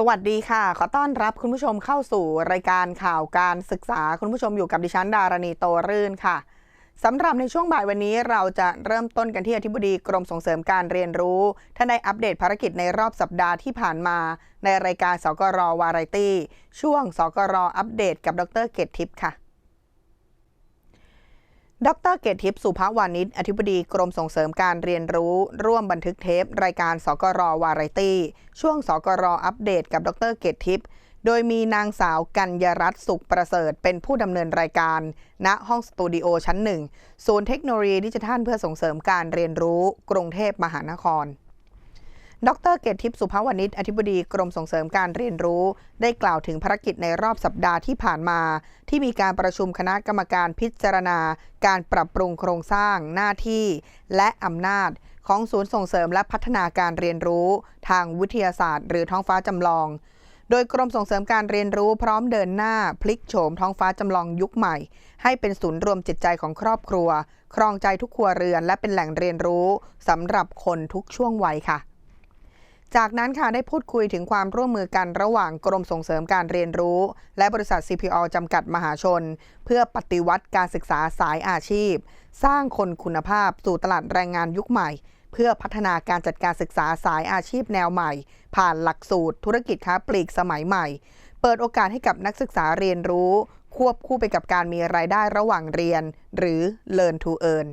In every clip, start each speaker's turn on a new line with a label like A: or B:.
A: สวัสดีค่ะ ขอต้อนรับคุณผู้ชมเข้าสู่รายการข่าวการศึกษาคุณผู้ชมอยู่กับดิฉันดารณีโตรื่นค่ะสำหรับในช่วงบ่ายวันนี้เราจะเริ่มต้นกันที่อธิบดีกรมส่งเสริมการเรียนรู้ท่านได้อัปเดตภารกิจในรอบสัปดาห์ที่ผ่านมา ในรายการสกรวาไรตี้ ช่วงสกรอัปเดตกับดรเกตทิพย์ค่ะ ดรเกตทิพย์สุภาวานิชอธิบดีกรมส่งเสริมการเรียนรู้ ร่วมบันทึกเทป รายการสกรวาไรตี้ ช่วงสกรอัปเดตกับดรเกตทิพย์โดยมีนางสาวกัญญรัตน์สุขประเสริฐ เป็นผู้ดำเนินรายการ ณห้องสตูดิโอชั้นหนึ่งศูนย์เทคโนโลยีดิจิทัลเพื่อส่งเสริมการเรียนรู้ กรุงเทพมหานคร ดรเกตทิพย์สุภาวนิชอธิบดีกรมส่งเสริมการเรียนรู้ ได้กล่าวถึงภารกิจในรอบสัปดาห์ที่ผ่านมา ที่มีการประชุมคณะกรรมการพิจารณา การปรับปรุงโครงสร้าง หน้าที่ และอำนาจ ของศูนย์ส่งเสริมและพัฒนาการเรียนรู้ ทางวิทยาศาสตร์ หรือท้องฟ้าจำลอง โดยกรมส่งเสริมการเรียนรู้พร้อมเดินหน้า พลิกโฉมท้องฟ้าจำลองยุคใหม่ ให้เป็นศูนย์รวมจิตใจของครอบครัว ครองใจทุกครัวเรือน และเป็นแหล่งเรียนรู้สำหรับคนทุกช่วงวัยค่ะ จากนั้นค่ะได้พูดคุยถึงความร่วมมือกันระหว่างกรมส่งเสริมการเรียนรู้ และบริษัท CPO จำกัดมหาชน เพื่อปฏิวัติการศึกษาสายอาชีพ สร้างคนคุณภาพสู่ตลาดแรงงานยุคใหม่ เพื่อพัฒนาการจัดการศึกษาสายอาชีพแนวใหม่ ผ่านหลักสูตร ธุรกิจค้าปลีกสมัยใหม่ เปิดโอกาสให้กับนักศึกษาเรียนรู้ ควบคู่ไปกับการมีรายได้ระหว่างเรียน หรือ learn to earn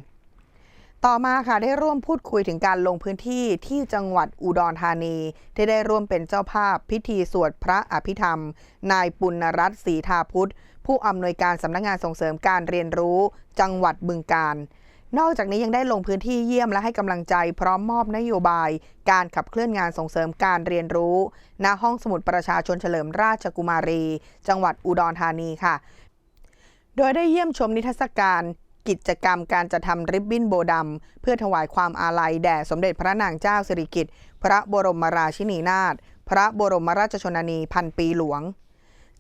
A: ต่อมาค่ะได้ร่วมพูดคุยถึงการลงพื้นที่ที่จังหวัดอุดรธานี ที่ได้ร่วมเป็นเจ้าภาพพิธีสวดพระอภิธรรม นายปุณรัตน์ศรีทาพุทธ ผู้อำนวยการสำนักงานส่งเสริมการเรียนรู้ จังหวัดบึงกาฬนอกจากนี้ยังได้ลงพื้นที่เยี่ยมและให้กำลังใจพร้อมมอบนโยบาย การขับเคลื่อนงานส่งเสริมการเรียนรู้ณห้องสมุดประชาชนเฉลิมราชกุมารี จังหวัดอุดรธานีค่ะ โดยได้เยี่ยมชมนิทรรศการ กิจกรรมการจะทำริบบิ้นโบดำเพื่อถวายความอาลัยแด่สมเด็จพระนางเจ้าสิริกิติ์พระบรมราชินีนาถพระบรมราชชนนีพันปีหลวง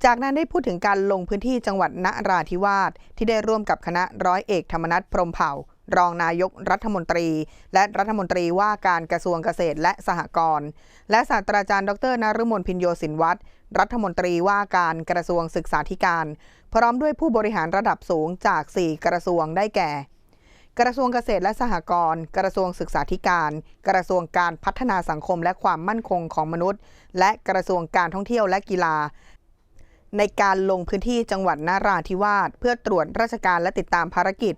A: จากนั้นได้พูดถึงการลงพื้นที่จังหวัดนราธิวาสที่ได้ร่วมกับคณะร้อยเอกธรรมนัฐพรหมเผ่า รองนายกรัฐมนตรี และรัฐมนตรีว่าการกระทรวงเกษตรและสหกรณ์และศาสตราจารย์ดรนฤมลพินโยสินวัตรรัฐมนตรีว่าการกระทรวงศึกษาธิการ พร้อมด้วยผู้บริหารระดับสูงจาก 4 กระทรวงได้แก่ กระทรวงเกษตรและสหกรณ์กระทรวงศึกษาธิการ กระทรวงการพัฒนาสังคมและความมั่นคงของมนุษย์ และกระทรวงการท่องเที่ยวและกีฬาในการลงพื้นที่จังหวัดนาราธิวาสเพื่อตรวจราชการและติดตามภารกิจ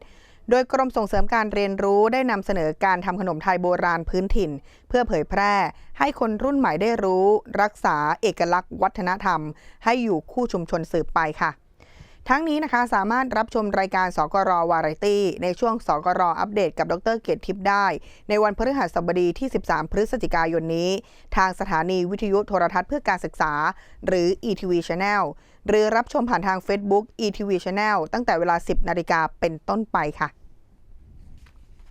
A: โดยกรมส่งเสริมการเรียนรู้ได้นำเสนอการทำขนมไทยโบราณพื้นถิ่น เพื่อเผยแพร่ ให้คนรุ่นใหม่ได้รู้ รักษาเอกลักษณ์วัฒนธรรม ให้อยู่คู่ชุมชนสืบไปค่ะ ทั้งนี้นะคะสามารถรับชมรายการสกรวาไรตี้ ในช่วงสกรอัปเดตกับดรเกียรติทิพย์ได้ ในวันพฤหัสบดีที่ 13 พฤศจิกายนนี้ ทางสถานีวิทยุโทรทัศน์เพื่อการศึกษา หรือ ETV Channel หรือรับชมผ่านทาง Facebook ETV Channel ตั้งแต่เวลา 10 นาฬิกาเป็นต้นไปค่ะ